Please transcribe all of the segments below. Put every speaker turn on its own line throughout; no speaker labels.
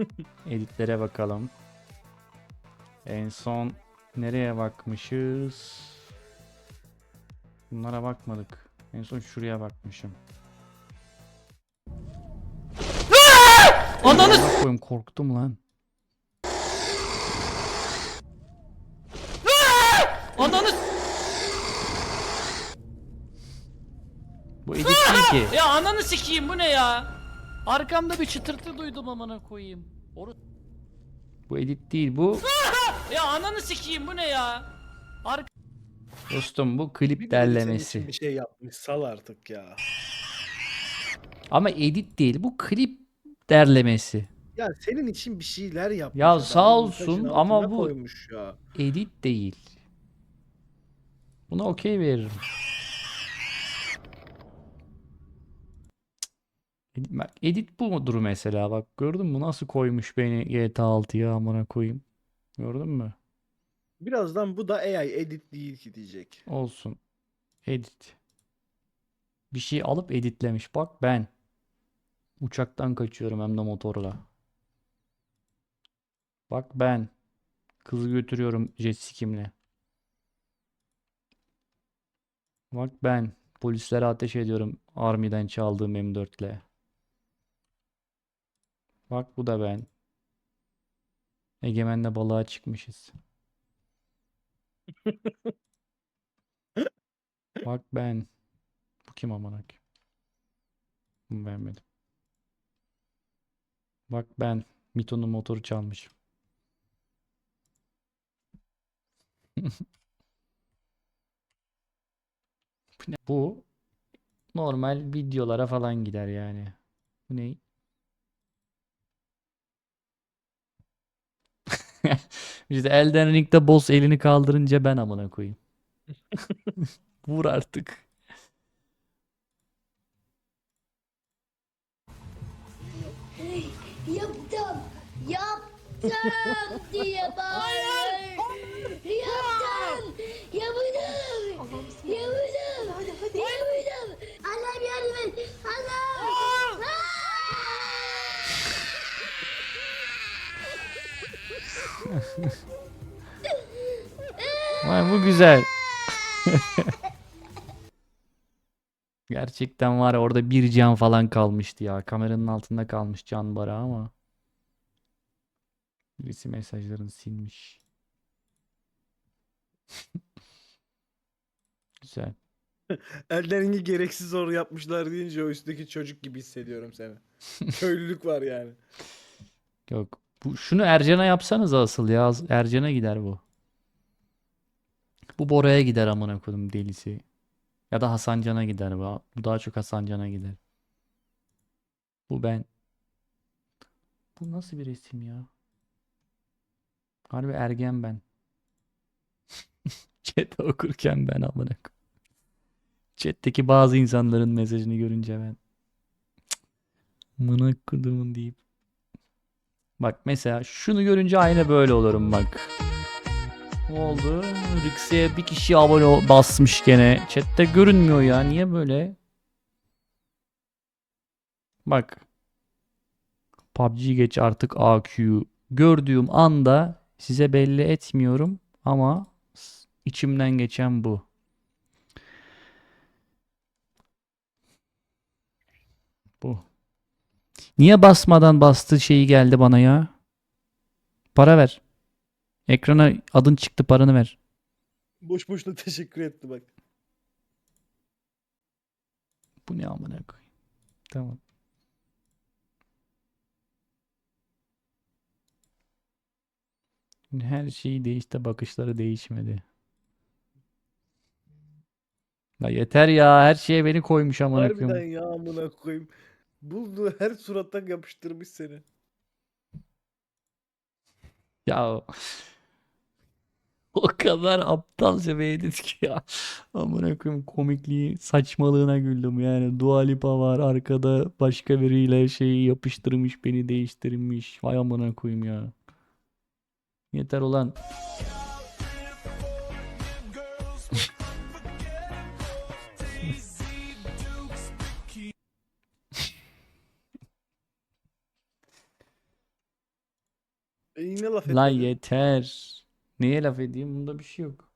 Editlere bakalım. En son nereye bakmışız? Bunlara bakmadık. En son şuraya bakmışım. Ananı koyayım korktum lan. Ananı Bu edit değil ki.
Ya ananı sikeyim bu ne ya? Arkamda bir çıtırtı duydum amına koyayım. Oru...
Bu edit değil bu.
Ya ananı sikeyim bu ne ya? Ark
Dostum bu klip derlemesi.
için Bir şey yapmış sal artık ya.
Ama edit değil bu klip derlemesi.
Ya senin için bir şeyler yapmış.
Ya
adam,
sağ olsun ama bu-. Edit değil. Buna okey veririm. Bak, edit bu mudur mesela bak gördün mü nasıl koymuş beni GTA 6'ya amına koyayım. Gördün mü?
Birazdan bu da AI edit değil ki diyecek.
Olsun. Edit. Bir şey alıp editlemiş. Bak ben. Uçaktan kaçıyorum hem de motorla. Bak ben. Kızı götürüyorum jet skimle. Bak ben. Polislere ateş ediyorum Army'den çaldığım M4'le. Bak bu da ben. Egemen'le balığa çıkmışız. Bak ben. Bu kim koyayım? Bunu beğenmedim. Bak ben Mito'nun motoru ne? Bu normal videolara falan gider yani. Bu ne? İşte Elden Ring'de boss elini kaldırınca ben amına koyayım. Vur artık.
Yaptım. Yaptım diye bağırıyor.
Vay bu güzel. Gerçekten var orada bir can falan kalmıştı ya. Kameranın altında kalmış can bara ama. Birisi mesajlarını silmiş. Güzel.
Elden Ring'i gereksiz zor yapmışlar deyince o üstteki çocuk gibi hissediyorum seni. Köylülük var yani.
Yok. Bu, şunu Ercan'a yapsanız asıl ya. Ercan'a gider bu. Bu Bora'ya gider amına koydum delisi. Ya da Hasancan'a gider bu. Bu daha çok Hasancan'a gider. Bu ben. Bu nasıl bir resim ya? Harbi ergen ben. Chat okurken ben amına koyayım. Chat'teki bazı insanların mesajını görünce ben. Cık, Amına kodumun deyip. Bak mesela şunu görünce aynı böyle olurum bak. Ne oldu? Rix'e bir kişi abone basmış gene. Chat'te görünmüyor ya. Niye böyle? Bak. PUBG geç artık AQ. Gördüğüm anda size belli etmiyorum ama içimden geçen bu. Bu. Niye basmadan bastığı şeyi geldi bana ya? Para ver. Ekrana adın çıktı paranı ver.
Boş boşuna teşekkür etti bak.
Bu ne amına koyayım. Tamam. Her şey değişti, bakışları değişmedi. Ya yeter ya, her şeye beni koymuş amına
Harbiden
koyayım.
ya amına koyayım. Bulduğu her surattan yapıştırmış seni.
Ya o kadar aptalca bir edit ki ya. Amına koyayım komikliği saçmalığına güldüm yani. Dua Lipa var arkada başka biriyle şeyi yapıştırmış beni değiştirmiş. Vay amına koyayım ya. Yeter ulan.
E yine laf
La
etmedi.
yeter. Neye laf edeyim? Bunda bir şey yok.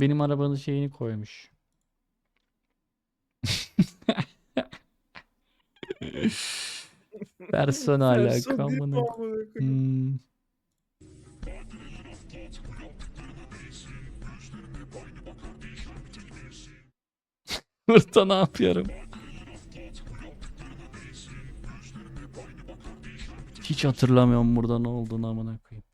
Benim arabanın şeyini koymuş. Persona
Person
alaka
değil
amına koyayım.
koyayım?
Hmm. Ne yapıyorum? Hiç hatırlamıyorum burada ne olduğunu amına koyayım.